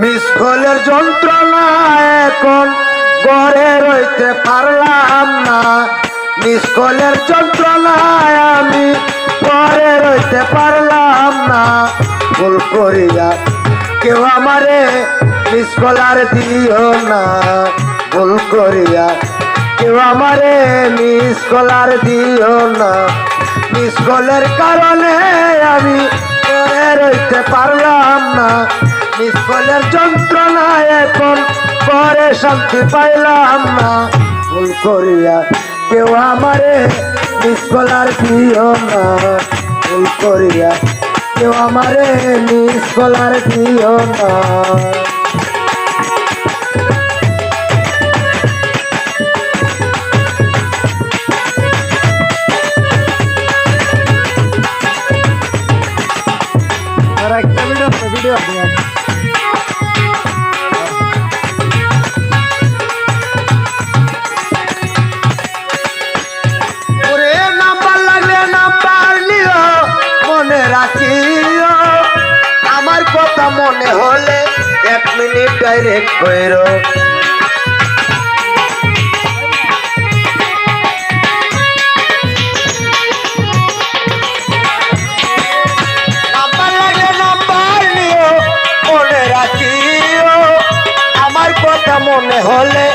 Miss কলের যন্ত্রণা এখন ঘরে রইতে পারলাম না। মিস কলের যন্ত্রণায় আমি ঘরে রইতে পারলাম না। ভুল করিয়া কেউ আমারে মিস কলার দিও না। ভুল করিয়া কেউ আমারে মিস কলার দিও না। মিস কলের কারণে আমি ঘরে রইতে পারলাম না। কলের যন্ত্রণা এখন পরে শান্তি পাইলাম না। ভুল করিয়া কেউ আমারে মিস কলার দিও না। ভুল করিয়া কেউ আমারে মিস কলার দিও না। একটা ভিডিও ভিডিও কথা মনে হলে এক মিনিট ডাইরেক্ট কইরো। মনে হলে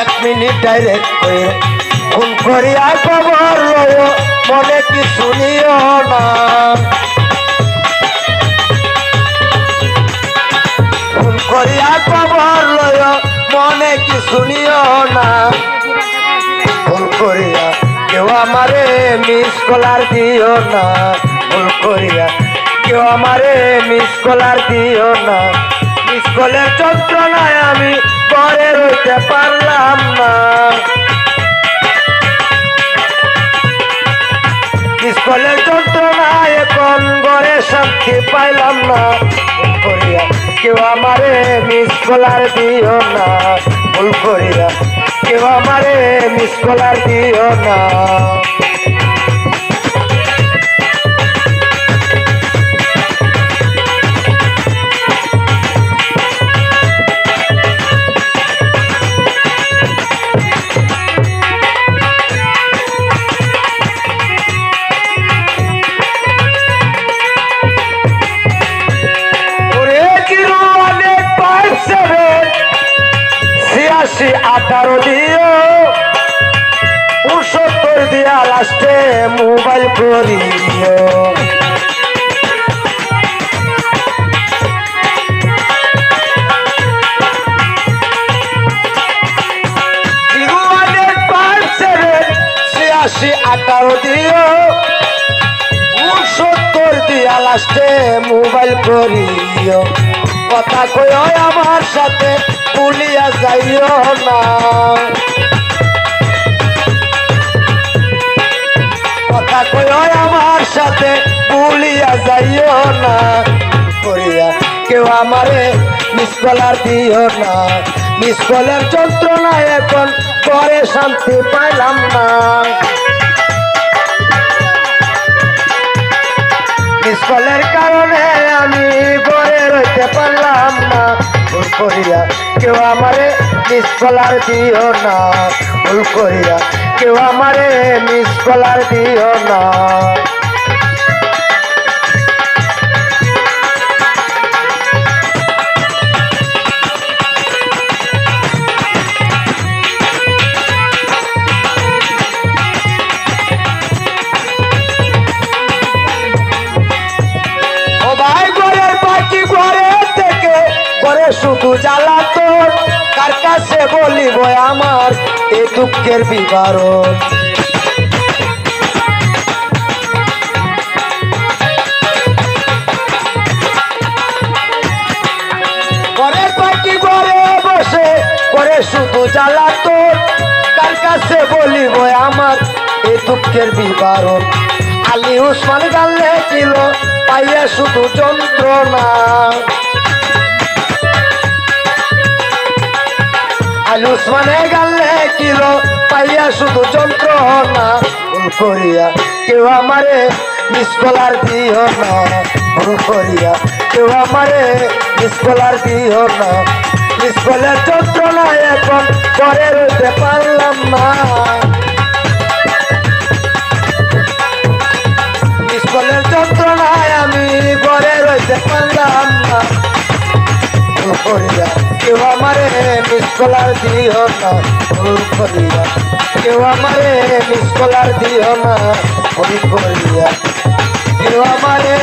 এক মিনিট ডাইরেক্ট কইরো। ফোন করিয়া খবর লয় মনে কি শুনিও না। করিয়া খবর লয় মনে কি শুনিও না। ফোন করিয়া কেউ আমারে মিস কলার দিও না। ফোন করিয়া কেউ আমারে মিস কলার দিও না। মিস কলের যন্ত্রণায় আমি ঘরে রইতে পারলাম না। স্কুলের যন্ত্রণা এখন ঘরে শান্তি পাইলাম না। ভুল কেউ আমারে মিস কলার দিও না। ভুল করিয়া। কেউ আমারে মিস কলার দিও না। দিও। উনসত্তর দিয়া লাস্টে মোবাইল করিও ছিয়াশি আঠারো দিও। সত্তর দিয়া লাস্টে মোবাইল করিও কথা কই আমার সাথে। পুলিয়া যাইও না। কথা কই আমার সাথে পুলিয়া যাইও না। করিয়া কেউ আমারে মিস কলার দিও না। মিস কলের যন্ত্রণা এখন পরে শান্তি পাইলাম না। স্কুলের কারণে আমি ঘরে রইতে পারলাম না। করিয়া কেউ আমারে মিস কলার দিও না। ভুল করিয়া কেউ আমারে মিস কলার দিও না। দুঃখের বিবরণ। ঘরের ঘরে বসে করে শুধু জ্বালাতন কার কাছে বলিব আমার এ দুঃখের বিবরণ? আলী উসমান গাল্লে ছিল, পাইয়া শুধু যন্ত্রণা। আলী উসমানে গাল্লে ছিল, পাইয়া শুধু যন্ত্রণা। ভুল করিয়া কেউ আমারে নিষ্কলার কলার দিও না। ভুল করিয়া কেউ আমারে নিষ্কলার দিও না। নিষ্কলের যন্ত্রণা এখন পরে পারলাম না। আমারে নিষ্কলার দিও না কেউ আমারে নিষ্কলার দিও না কেউ আমারে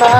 না